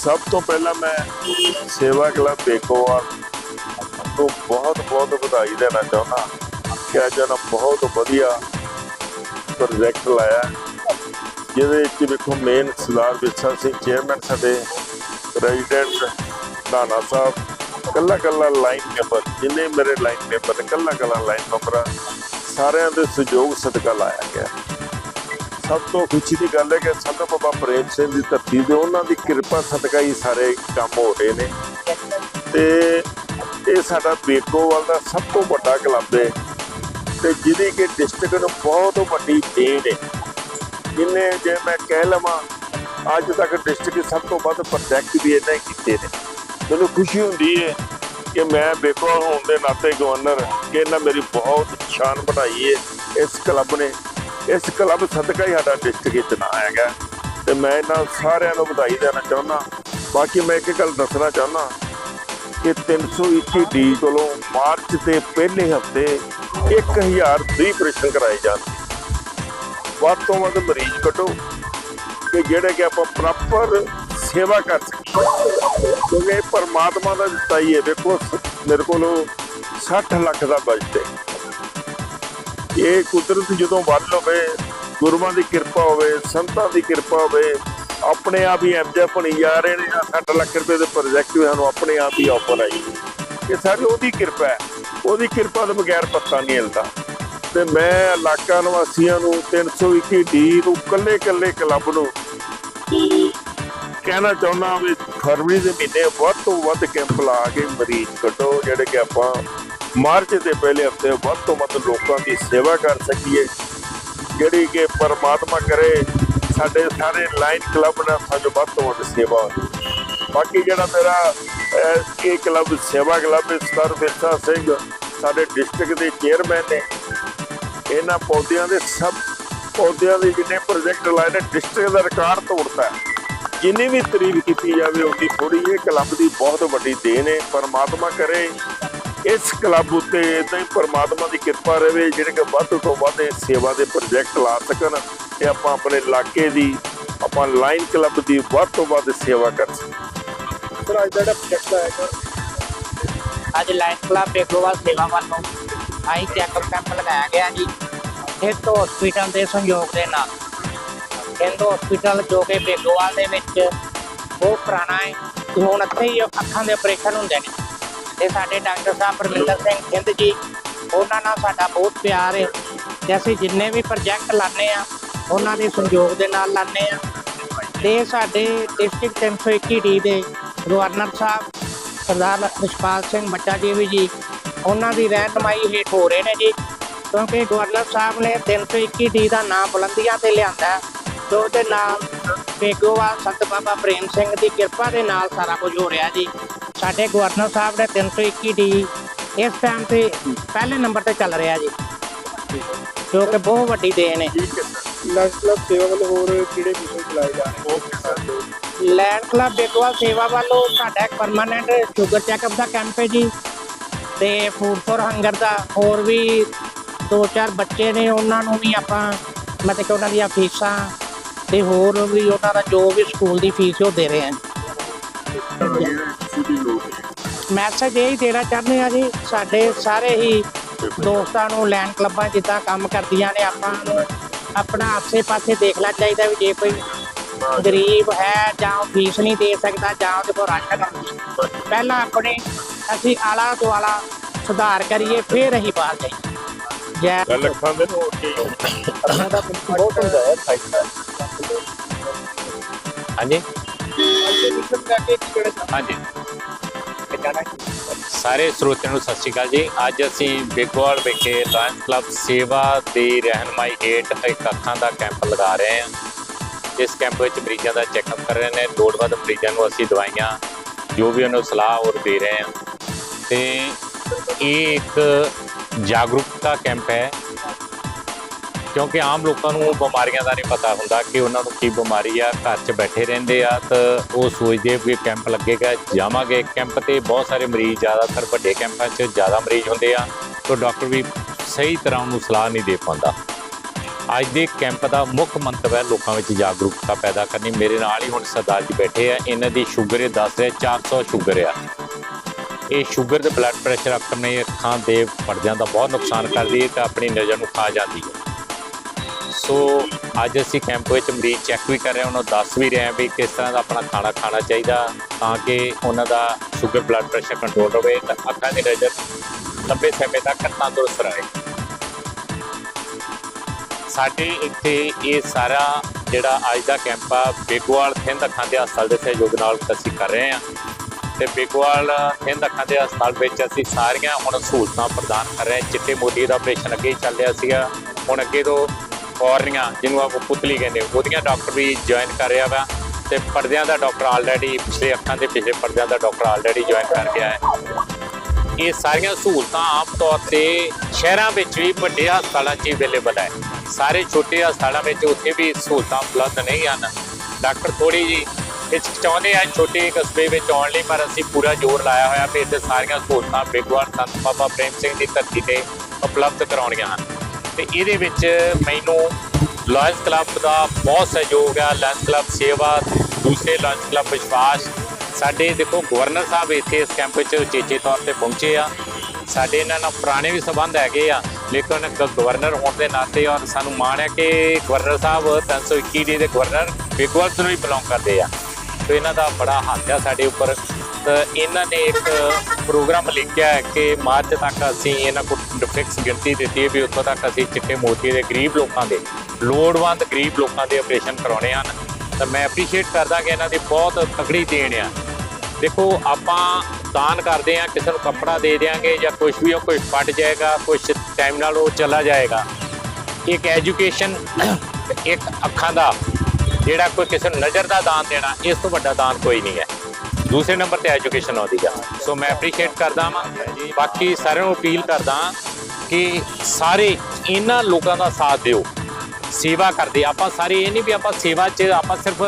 ਸਭ ਤੋਂ ਪਹਿਲਾਂ ਮੈਂ ਸੇਵਾ ਕਲੱਬ ਬੇਕੋਵਾਲ ਨੂੰ ਬਹੁਤ ਬਹੁਤ ਵਧਾਈ ਦੇਣਾ ਚਾਹੁੰਦਾ ਕਿ ਅੱਜ ਇਹਨਾਂ ਬਹੁਤ ਵਧੀਆ ਪ੍ਰੋਜੈਕਟ ਲਾਇਆ ਜਿਹਦੇ ਵਿੱਚ ਵੇਖੋ ਮੇਨ ਸਰਦਾਰ ਵਿਰਸਾ ਸਿੰਘ ਚੇਅਰਮੈਨ ਸਾਡੇ ਪ੍ਰੈਜ਼ੀਡੈਂਟ ਨਾਨਾ ਸਾਹਿਬ ਕੱਲਾ ਕੱਲਾ ਲਾਈਨ ਮੈਂਬਰ ਜਿੰਨੇ ਮੇਰੇ ਲਾਈਨ ਮੈਂਬਰ ਨੇ ਕੱਲਾ ਕੱਲਾ ਲਾਈਨ ਮੈਂਬਰ ਸਾਰਿਆਂ ਦੇ ਸਹਿਯੋਗ ਸਦਕਾ ਲਾਇਆ ਗਿਆ। ਸਭ ਤੋਂ ਖੁਸ਼ੀ ਦੀ ਗੱਲ ਹੈ ਕਿ ਸੰਤ ਬਾਬਾ ਪ੍ਰੇਮ ਸਿੰਘ ਦੀ ਧਰਤੀ ਦੇ ਉਹਨਾਂ ਦੀ ਕਿਰਪਾ ਸਦਕਾ ਹੀ ਸਾਰੇ ਕੰਮ ਹੋ ਰਹੇ ਨੇ। ਤੇ ਇਹ ਸਾਡਾ ਬੇਕੋਵਾਲ ਦਾ ਸਭ ਤੋਂ ਵੱਡਾ ਕਲੱਬ ਹੈ। ਤੇ ਜਿਹਦੀ ਕਿ ਡਿਸਟ੍ਰਿਕਟ ਨੂੰ ਬਹੁਤ ਵੱਡੀ ਦੇਣ ਹੈ। ਜਿਨੇ ਜੇ ਮੈਂ ਕਹਿ ਲਵਾਂ, ਅੱਜ ਤੱਕ ਡਿਸਟ੍ਰਿਕਟ ਸਭ ਤੋਂ ਵੱਧ ਪ੍ਰੋਜੈਕਟ ਵੀ ਇਹਨਾਂ ਹੀ ਕੀਤੇ ਨੇ। ਮੈਨੂੰ ਖੁਸ਼ੀ ਹੁੰਦੀ ਹੈ ਕਿ ਮੈਂ ਬੇਕੋਵਾਲ ਹੋਣ ਦੇ ਨਾਤੇ ਗਵਰਨਰ ਕਿ ਇਹਨਾਂ ਮੇਰੀ ਬਹੁਤ ਸ਼ਾਨ ਵਧਾਈ ਹੈ ਇਸ ਕਲੱਬ ਨੇ। ਇਸ ਕਲੱਬ ਸਦਕਾ ਹੀ ਸਾਡਾ ਡਿਸਟ੍ਰਿਕਟ ਵਿੱਚ ਨਾਂ ਹੈਗਾ। ਤੇ ਮੈਂ ਇਹਨਾਂ ਸਾਰਿਆਂ ਨੂੰ ਵਧਾਈ ਦੇਣਾ ਚਾਹੁੰਦਾ। ਬਾਕੀ ਮੈਂ ਇੱਕ ਗੱਲ ਦੱਸਣਾ ਚਾਹੁੰਦਾ ਕਿ 321 ਡੀ ਕੋਲੋਂ ਮਾਰਚ ਦੇ ਪਹਿਲੇ ਹਫ਼ਤੇ 1000 ਫ੍ਰੀ ਆਪਰੇਸ਼ਨ ਕਰਾਏ ਜਾਂਦੇ ਵੱਧ ਤੋਂ ਵੱਧ ਮਰੀਜ਼ ਕੱਢੋ ਕਿ ਜਿਹੜੇ ਕਿ ਆਪਾਂ ਪ੍ਰੋਪਰ ਸੇਵਾ ਕਰ ਸਕੀਏ। ਕਿਉਂਕਿ ਪਰਮਾਤਮਾ ਦਾ ਦਿੱਤਾ ਹੀ ਹੈ। ਵੇਖੋ ਮੇਰੇ ਕੋਲ 60 ਲੱਖ ਦਾ ਬਜਟ ਹੈ। ਇਹ ਕੁਦਰਤ ਜਦੋਂ ਵੱਲ ਹੋਵੇ, ਗੁਰੂਆਂ ਦੀ ਕਿਰਪਾ ਹੋਵੇ, ਸੰਤਾਂ ਦੀ ਕਿਰਪਾ ਹੋਵੇ, ਆਪਣੇ ਆਪ ਹੀ ਐਮਜੇ ਬਣੀ ਜਾ ਰਹੇ ਨੇ ਆਹ 60 ਲੱਖ ਰੁਪਏ ਦੇ ਪ੍ਰੋਜੈਕਟ ਵੀ ਸਾਨੂੰ ਆਪਣੇ ਆਪ ਹੀ ਆਫਰ ਆਈ ਇਹ ਸਾਰੀ ਉਹਦੀ ਕਿਰਪਾ ਹੈ। ਉਹਦੀ ਕਿਰਪਾ ਤੋਂ ਬਗੈਰ ਪੱਤਾ ਨਹੀਂ ਹਿਲਦਾ। ਤੇ ਮੈਂ ਇਲਾਕਾ ਨਿਵਾਸੀਆਂ ਨੂੰ 321 ਡੀ ਨੂੰ ਕੱਲੇ ਕੱਲੇ ਕਲੱਬ ਨੂੰ ਕਹਿਣਾ ਚਾਹੁੰਦਾ ਵੀ ਫਰਵਰੀ ਦੇ ਮਹੀਨੇ ਵੱਧ ਤੋਂ ਵੱਧ ਕੈਂਪ ਲਾ ਕੇ ਮਰੀਜ਼ ਕੱਢੋ, ਜਿਹੜੇ ਕਿ ਆਪਾਂ ਮਾਰਚ ਦੇ ਪਹਿਲੇ ਹਫ਼ਤੇ ਵੱਧ ਤੋਂ ਵੱਧ ਲੋਕਾਂ ਦੀ ਸੇਵਾ ਕਰ ਸਕੀਏ। ਜਿਹੜੀ ਕਿ ਪਰਮਾਤਮਾ ਕਰੇ ਸਾਡੇ ਸਾਰੇ ਲਾਈਨ ਕਲੱਬ ਨਾਲ ਸਾਨੂੰ ਵੱਧ ਤੋਂ ਵੱਧ ਸੇਵਾ ਬਾਕੀ ਜਿਹੜਾ ਮੇਰਾ ਇਹ ਕਲੱਬ ਸੇਵਾ ਕਲੱਬ ਹੈ, ਸਰ ਵਿਰਸਾ ਸਿੰਘ ਸਾਡੇ ਡਿਸਟ੍ਰਿਕਟ ਦੇ ਚੇਅਰਮੈਨ ਨੇ। ਇਹਨਾਂ ਪੌਦਿਆਂ ਦੇ ਸਭ ਪੌਦਿਆਂ ਦੇ ਜਿੰਨੇ ਪ੍ਰੋਜੈਕਟ ਲਾਏ ਨੇ ਡਿਸਟ੍ਰਿਕਟ ਦਾ ਰਿਕਾਰਡ ਤੋੜਤਾ ਹੈ। ਜਿੰਨੀ ਵੀ ਤਾਰੀਫ ਕੀਤੀ ਜਾਵੇ ਉਹਦੀ ਥੋੜੀ ਇਹ ਕਲੱਬ ਦੀ ਬਹੁਤ ਵੱਡੀ ਦੇਣ ਹੈ। ਪਰਮਾਤਮਾ ਕਰੇ ਇਸ ਕਲੱਬ ਉੱਤੇ ਇਦਾਂ ਹੀ ਪਰਮਾਤਮਾ ਦੀ ਕਿਰਪਾ ਰਹੇ ਜਿਹੜੇ ਕਿ ਵੱਧ ਤੋਂ ਵੱਧ ਸੇਵਾ ਦੇ ਪ੍ਰੋਜੈਕਟ ਲਾ ਸਕਣ ਤੇ ਆਪਾਂ ਆਪਣੇ ਇਲਾਕੇ ਦੀ ਆਪਾਂ ਲਾਈਨ ਕਲੱਬ ਦੀ ਵੱਧ ਤੋਂ ਵੱਧ ਸੇਵਾ ਕਰ ਸਕੀਏ। ਸਰ ਅੱਜ ਦਾ ਜਿਹੜਾ ਪ੍ਰੋਜੈਕਟ ਆਏਗਾ ਅੱਜ ਲਾਈਨ ਕਲੱਬ ਬੇਗੋਵਾਲ ਸੇਵਾ ਵੱਲੋਂ ਆਈ ਚੈੱਕਅਪ ਕੈਂਪ ਲਗਾਇਆ ਗਿਆ ਜੀ। ਹਿੰਦ ਹਸਪੀਟਲ ਦੇ ਸਹਿਯੋਗ ਦੇ ਨਾਲ। ਹਿੰਦ ਹਸਪੀਟਲ ਜੋ ਕਿ ਬੇਗੋਵਾਲ ਦੇ ਵਿੱਚ ਬਹੁਤ ਪੁਰਾਣਾ ਹੈ। ਤੇ ਹੁਣ ਇੱਥੇ ਹੀ ਅੱਖਾਂ ਦੇ ਆਪਰੇਸ਼ਨ ਹੁੰਦੇ ਨੇ। ਤੇ ਸਾਡੇ ਡਾਕਟਰ ਸਾਹਿਬ ਪਰਮਿੰਦਰ ਸਿੰਘ ਹਿੰਦ ਜੀ, ਉਹਨਾਂ ਨਾਲ ਸਾਡਾ ਬਹੁਤ ਪਿਆਰ ਹੈ ਤੇ ਅਸੀਂ ਜਿੰਨੇ ਵੀ ਪ੍ਰੋਜੈਕਟ ਲਾਣੇ ਆ, ਉਹਨਾਂ ਦੇ ਸਹਿਯੋਗ ਦੇ ਨਾਲ ਲਾਣੇ ਆ ਤੇ ਸਾਡੇ ਡਿਸਟ੍ਰਿਕਟ 321 ਡੀ ਦੇ ਗਵਰਨਰ ਸਾਹਿਬ, ਸਰਦਾਰ ਰਿਸ਼ਪਾਲ ਸਿੰਘ ਬੱਟਾ ਜੀ ਵੀ ਜੀ, ਉਹਨਾਂ ਦੀ ਰਹਿਨਮਾਈ ਹੇਠ ਹੋ ਰਹੇ ਨੇ ਜੀ ਕਿਉਂਕਿ ਗਵਰਨਰ ਸਾਹਿਬ ਨੇ 321 ਡੀ ਦਾ ਨਾਮ ਬੁਲੰਦੀਆਂ ਤੇ ਲਿਆਂਦਾ ਹੈ। ਤੇ ਉਹਦੇ ਨਾਲ ਬੇਗੋਵਾਲ ਸੰਤ ਬਾਬਾ ਪ੍ਰੇਮ ਸਿੰਘ ਦੀ ਕਿਰਪਾ ਦੇ ਨਾਲ ਸਾਰਾ ਕੁਝ ਹੋ ਰਿਹਾ ਜੀ ਸਾਡੇ ਗਵਰਨਰ ਸਾਹਿਬ ਨੇ 321 ਡੀ ਇਸ ਟਾਈਮ ਤੇ ਪਹਿਲੇ ਨੰਬਰ ਤੇ ਚੱਲ ਰਿਹਾ ਜੀ ਜੋ ਕਿ ਬਹੁਤ ਵੱਡੀ ਦੇਣ ਹੈ। ਠੀਕ ਹੈ ਸਰ। ਲਾਈਨ ਕਲੱਬ ਸੇਵਾ ਵੱਲੋਂ ਹੋਰ ਕਿਹੜੇ ਮਿਸ਼ਨ ਚਲਾਏ ਜਾ ਰਹੇ ਓਕੇ ਸਰ। ਲੈਂਡ ਕਲੱਬ ਬੇਗੋਵਾਲ ਸੇਵਾ ਵੱਲੋਂ ਸਾਡਾ ਇੱਕ ਪਰਮਾਨੈਂਟ ਸ਼ੂਗਰ ਚੈੱਕਅਪ ਦਾ ਕੈਂਪ ਹੈ ਜੀ ਤੇ ਫੂਡ ਫॉर ਹੰਗਰ ਦਾ ਹੋਰ ਵੀ ਦੋ ਚਾਰ ਬੱਚੇ ਨੇ ਉਹਨਾਂ ਨੂੰ ਵੀ ਆਪਾਂ ਮਤਲਬ ਕਿ ਉਹਨਾਂ ਦੀਆਂ ਫੀਸਾਂ ਤੇ ਹੋਰ ਵੀ ਉਹਨਾਂ ਦਾ ਜੋ ਵੀ ਸਕੂਲ ਦੀ ਫੀਸ ਉਹ ਦੇ ਰਹੇ ਹਾਂ। ਮੈਸੇਜ ਇਹ ਹੀ ਦੇਣਾ ਚਾਹੁੰਦੇ ਆ ਜੀ ਸਾਡੇ ਸਾਰੇ ਹੀ ਦੋਸਤਾਂ ਨੂੰ ਲੈਂਡ ਕਲੱਬਾਂ ਜਿੱਦਾਂ ਕੰਮ ਕਰਦੀਆਂ ਨੇ ਆਪਾਂ ਨੂੰ ਆਪਣਾ ਆਸੇ ਪਾਸੇ ਦੇਖਣਾ ਚਾਹੀਦਾ ਵੀ ਜੇ ਕੋਈ ਗਰੀਬ ਹੈ ਜਾਂ ਉਹ ਫੀਸ ਨਹੀਂ ਦੇ ਸਕਦਾ ਜਾਂ ਉਹਦੇ ਕੋਲ ਰਾਸ਼ਨ ਨਹੀਂ ਪਹਿਲਾਂ ਆਪਣੇ ਅਸੀਂ ਆਲਾ ਦੁਆਲਾ ਸੁਧਾਰ ਕਰੀਏ ਫਿਰ ਅਸੀਂ ਬਾਹਰ ਜਾਈਏ। ਜੈ ਗੱਲ ਅੱਖਾਂ ਦੇ ਨੂੰ ਓਕੇ ਅੱਖਾਂ ਦਾ ਬਹੁਤ ਹੁੰਦਾ ਹੈ ਹਾਂਜੀ। ਕੇ ਕੀ ਹਾਂਜੀ। ਚਾਹੁੰਦੇ ਸਾਰੇ ਸਰੋਤਿਆਂ ਨੂੰ ਸਤਿ ਸ਼੍ਰੀ ਅਕਾਲ ਜੀ। ਅੱਜ ਅਸੀਂ ਬਿਗਵਾਲ ਵਿਖੇ ਲਾਇਨ ਕਲੱਬ ਸੇਵਾ ਦੀ ਰਹਿਨਮਾਈ ਹੇਠ ਇੱਕ ਅੱਖਾਂ ਦਾ ਕੈਂਪ ਲਗਾ ਰਹੇ ਹਾਂ। ਇਸ ਕੈਂਪ ਵਿੱਚ ਮਰੀਜ਼ਾਂ ਦਾ ਚੈੱਕਅਪ ਕਰ ਰਹੇ ਨੇ। ਲੋੜਵੰਦ ਮਰੀਜ਼ਾਂ ਨੂੰ ਅਸੀਂ ਦਵਾਈਆਂ, ਜੋ ਵੀ ਉਹਨੂੰ ਸਲਾਹ ਹੋਰ ਦੇ ਰਹੇ ਹਾਂ। ਤੇ ਇਹ ਇੱਕ ਜਾਗਰੂਕਤਾ ਕੈਂਪ ਹੈ। ਕਿਉਂਕਿ ਆਮ ਲੋਕਾਂ ਨੂੰ ਬਿਮਾਰੀਆਂ ਦਾ ਨਹੀਂ ਪਤਾ ਹੁੰਦਾ ਕਿ ਉਹਨਾਂ ਨੂੰ ਕੀ ਬਿਮਾਰੀ ਆ, ਘਰ 'ਚ ਬੈਠੇ ਰਹਿੰਦੇ ਆ, ਤਾਂ ਉਹ ਸੋਚਦੇ ਵੀ ਕੈਂਪ ਲੱਗੇਗਾ, ਜਾਵਾਂਗੇ। ਕੈਂਪ ਤੇ ਬਹੁਤ ਸਾਰੇ ਮਰੀਜ਼ ਜ਼ਿਆਦਾਤਰ ਵੱਡੇ ਕੈਂਪਾਂ 'ਚ ਜ਼ਿਆਦਾ ਮਰੀਜ਼ ਹੁੰਦੇ ਆ, ਤਾਂ ਡਾਕਟਰ ਵੀ ਸਹੀ ਤਰ੍ਹਾਂ ਉਹਨੂੰ ਸਲਾਹ ਨਹੀਂ ਦੇ ਪਾਉਂਦਾ। ਅੱਜ ਦੇ ਕੈਂਪ ਦਾ ਮੁੱਖ ਮੰਤਵ ਹੈ ਲੋਕਾਂ ਵਿੱਚ ਜਾਗਰੂਕਤਾ ਪੈਦਾ ਕਰਨੀ। ਮੇਰੇ ਨਾਲ ਹੀ ਹੁਣ ਸਰਦਾਰ ਜੀ ਬੈਠੇ ਆ, ਇਹਨਾਂ ਦੀ ਸ਼ੂਗਰ ਇਹ ਦੱਸ ਰਿਹਾ 400 ਸ਼ੂਗਰ ਆ। ਇਹ ਸ਼ੂਗਰ ਤੇ ਬਲੱਡ ਪ੍ਰੈਸ਼ਰ ਆਪਣੇ ਅੱਖਾਂ ਦੇ ਪਰਦਿਆਂ ਦਾ ਬਹੁਤ ਨੁਕਸਾਨ ਕਰਦੀ ਹੈ ਤੇ ਆਪਣੀ ਨਜ਼ਰ ਨੂੰ ਖਾ ਜਾਂਦੀ ਹੈ। ਸੋ ਅੱਜ ਅਸੀਂ ਕੈਂਪ ਵਿੱਚ ਮਰੀਜ਼ ਚੈੱਕ ਵੀ ਕਰ ਰਹੇ ਹਾਂ, ਉਹਨਾਂ ਨੂੰ ਦੱਸ ਵੀ ਰਹੇ ਹਾਂ ਵੀ ਕਿਸ ਤਰ੍ਹਾਂ ਦਾ ਆਪਣਾ ਖਾਣਾ ਖਾਣਾ ਚਾਹੀਦਾ ਤਾਂ ਕਿ ਉਹਨਾਂ ਦਾ ਸ਼ੂਗਰ ਬਲੱਡ ਪ੍ਰੈਸ਼ਰ ਕੰਟਰੋਲ ਹੋਵੇ, ਤਾਂ ਅੱਖਾਂ ਦੀ ਨਜ਼ਰ ਲੰਬੇ ਸਮੇਂ ਤੱਕ ਤੰਦਰੁਸਤ ਰਹੇ। ਸਾਡੇ ਇੱਥੇ ਇਹ ਸਾਰਾ ਜਿਹੜਾ ਅੱਜ ਦਾ ਕੈਂਪ ਆ, ਬੇਗਵਾਲ ਥਿੰਦ ਅੱਖਾਂ ਦੇ ਹਸਪਤਾਲ ਦੇ ਸਹਿਯੋਗ ਨਾਲ ਅਸੀਂ ਕਰ ਰਹੇ ਹਾਂ। ਤੇ ਬੇਗਵਾਲ ਥਿੰਦ ਅੱਖਾਂ ਦੇ ਹਸਪਤਾਲ ਵਿੱਚ ਅਸੀਂ ਸਾਰੀਆਂ ਹੁਣ ਸਹੂਲਤਾਂ ਪ੍ਰਦਾਨ ਕਰ ਰਹੇ ਹਾਂ। ਚਿੱਟੇ ਮੋਤੀ ਦਾ ਆਪਰੇਸ਼ਨ ਅੱਗੇ ਹੀ ਚੱਲ ਰਿਹਾ ਸੀਗਾ, ਹੁਣ ਅੱਗੇ ਤੋਂ ਔਰਨੀਆਂ ਜਿਹਨੂੰ ਆਪਾਂ ਪੁਤਲੀ ਕਹਿੰਦੇ ਉਹਦੀਆਂ ਡਾਕਟਰ ਵੀ ਜੁਆਇਨ ਕਰ ਰਿਹਾ ਵਾ ਤੇ ਪਰਦਿਆਂ ਦਾ ਡਾਕਟਰ ਆਲਰੇਡੀ ਪਿਛਲੇ ਅੱਖਾਂ ਦੇ ਪਿਛਲੇ ਪਰਦਿਆਂ ਦਾ ਡਾਕਟਰ ਆਲਰੇਡੀ ਜੁਆਇਨ ਕਰ ਗਿਆ ਹੈ। ਇਹ ਸਾਰੀਆਂ ਸਹੂਲਤਾਂ ਆਮ ਤੌਰ ਤੇ ਸ਼ਹਿਰਾਂ ਵਿੱਚ ਵੀ ਵੱਡੇ ਹਸਪਤਾਲਾਂ 'ਚ ਅਵੇਲੇਬਲ ਹੈ। ਸਾਰੇ ਛੋਟੇ ਹਸਪਤਾਲਾਂ ਵਿੱਚ ਉੱਥੇ ਵੀ ਸਹੂਲਤਾਂ ਉਪਲਬਧ ਨਹੀਂ ਹਨ। ਡਾਕਟਰ ਥੋੜੀ ਜੀ ਚਾਹੁੰਦੇ ਆ ਛੋਟੇ ਕਸਬੇ ਵਿੱਚ ਆਉਣ ਲਈ, ਪਰ ਅਸੀਂ ਪੂਰਾ ਜ਼ੋਰ ਲਾਇਆ ਹੋਇਆ ਵੀ ਇੱਥੇ ਸਾਰੀਆਂ ਸਹੂਲਤਾਂ ਬੇਗਵਾਲ ਸੰਤ ਬਾਬਾ ਪ੍ਰੇਮ ਸਿੰਘ ਦੀ ਧਰਤੀ ਤੇ ਉਪਲਬਧ ਕਰਾਉਣੀਆਂ ਹਨ। ਤੇ ਇਹਦੇ ਵਿੱਚ ਮੈਨੂੰ ਲਾਇਨਸ ਕਲੱਬ ਦਾ ਬਹੁਤ ਸਹਿਯੋਗ ਹੈ ਲਾਇੰਸ ਕਲੱਬ ਸੇਵਾ, ਦੂਸਰੇ ਲਾਇੰਸ ਕਲੱਬ ਵਿਸ਼ਵਾਸ। ਸਾਡੇ ਦੇਖੋ ਗਵਰਨਰ ਸਾਹਿਬ ਇੱਥੇ ਇਸ ਕੈਂਪ ਵਿੱਚ ਉਚੇਚੇ ਤੌਰ ਤੇ ਪਹੁੰਚੇ ਆ। ਸਾਡੇ ਇਹਨਾਂ ਨਾਲ ਪੁਰਾਣੇ ਵੀ ਸਬੰਧ ਹੈਗੇ ਆ, ਲੇਕਿਨ ਗਵਰਨਰ ਹੋਣ ਦੇ ਨਾਤੇ ਔਰ ਸਾਨੂੰ ਮਾਣ ਹੈ ਕਿ ਗਵਰਨਰ ਸਾਹਿਬ 321 ਡੀ ਦੇ ਗਵਰਨਰ ਬਿਗਵਲ ਨੂੰ ਵੀ ਬਿਲੋਂਗ ਕਰਦੇ ਆ। ਤੇ ਇਹਨਾਂ ਦਾ ਬੜਾ ਹੱਥ ਆ ਸਾਡੇ ਉੱਪਰ। ਇਹਨਾਂ ਨੇ ਇੱਕ ਪ੍ਰੋਗਰਾਮ ਲਿਖਿਆ ਕਿ ਮਾਰਚ ਤੱਕ ਅਸੀਂ ਇਹਨਾਂ ਕੋਲ ਫਿਕਸ ਗਿਣਤੀ ਦਿੱਤੀ ਹੈ ਵੀ ਉੱਥੋਂ ਤੱਕ ਅਸੀਂ ਚਿੱਟੇ ਮੋਤੀ ਦੇ ਗਰੀਬ ਲੋਕਾਂ ਦੇ, ਲੋੜਵੰਦ ਗਰੀਬ ਲੋਕਾਂ ਦੇ ਆਪਰੇਸ਼ਨ ਕਰਾਉਣੇ ਹਨ। ਤਾਂ ਮੈਂ ਐਪਰੀਸ਼ੀਏਟ ਕਰਦਾ ਕਿ ਇਹਨਾਂ ਦੀ ਬਹੁਤ ਤਕੜੀ ਦੇਣ ਆ। ਦੇਖੋ, ਆਪਾਂ ਦਾਨ ਕਰਦੇ ਆ ਕਿਸੇ ਨੂੰ ਕੱਪੜਾ ਦੇ ਦਿਆਂਗੇ ਜਾਂ ਕੁਝ ਵੀ ਉਹ ਕੁਝ ਫਟ ਜਾਏਗਾ ਕੁਝ ਟਾਈਮ ਨਾਲ ਉਹ ਚਲਾ ਜਾਏਗਾ। ਇੱਕ ਐਜੂਕੇਸ਼ਨ ਇੱਕ ਅੱਖਾਂ ਦਾ ਜਿਹੜਾ ਕੋਈ ਕਿਸੇ ਨੂੰ ਨਜ਼ਰ ਦਾ ਦਾਨ ਦੇਣਾ, ਇਸ ਤੋਂ ਵੱਡਾ ਦਾਨ ਕੋਈ ਨਹੀਂ ਹੈ। ਦੂਸਰੇ ਨੰਬਰ ਤੇ ਐਜੂਕੇਸ਼ਨ ਆਉਂਦੀ ਆ। ਸੋ ਮੈਂ ਐਪਰੀਸ਼ੀਏਟ ਕਰਦਾ ਹਾਂ ਬਾਕੀ ਸਾਰਿਆਂ ਨੂੰ ਅਪੀਲ ਕਰਦਾ ਕਿ ਸਾਰੇ ਇਹਨਾਂ ਲੋਕਾਂ ਦਾ ਸਾਥ ਦਿਓ। ਸੇਵਾ ਕਰਦੇ। ਆਪਾਂ ਸਾਰੇ ਇਹ ਨਹੀਂ ਵੀ ਆਪਾਂ ਸੇਵਾ 'ਚ ਆਪਾਂ ਸਿਰਫ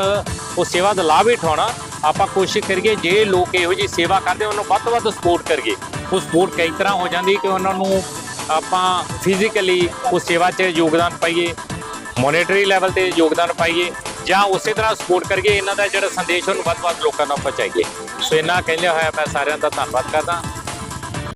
ਉਹ ਸੇਵਾ ਦਾ ਲਾਭ ਹੀ ਉਠਾਉਣਾ। ਆਪਾਂ ਕੋਸ਼ਿਸ਼ ਕਰੀਏ ਜੇ ਲੋਕ ਇਹੋ ਜਿਹੀ ਸੇਵਾ ਕਰਦੇ, ਉਹਨਾਂ ਨੂੰ ਵੱਧ ਤੋਂ ਵੱਧ ਸਪੋਰਟ ਕਰੀਏ। ਉਹ ਸਪੋਰਟ ਕਈ ਤਰ੍ਹਾਂ ਹੋ ਜਾਂਦੀ ਕਿ ਉਹਨਾਂ ਨੂੰ ਆਪਾਂ ਫਿਜ਼ੀਕਲੀ ਉਹ ਸੇਵਾ 'ਚ ਯੋਗਦਾਨ ਪਾਈਏ। ਮੋਨੇਟਰੀ ਲੈਵਲ ਤੇ ਯੋਗਦਾਨ ਪਾਈਏ। ਜਾਂ ਉਸੇ ਤਰ੍ਹਾਂ ਸਪੋਰਟ ਕਰਕੇ ਇਹਨਾਂ ਦਾ ਜਿਹੜਾ ਸੰਦੇਸ਼ ਉਹਨੂੰ ਵੱਧ ਵੱਧ ਲੋਕਾਂ ਤੱਕ ਪਹੁੰਚਾਈਏ ਸੋ ਇਹਨਾਂ ਕਹਿੰਦੇ ਹੋਇਆ ਮੈਂ ਸਾਰਿਆਂ ਦਾ ਧੰਨਵਾਦ ਕਰਦਾ।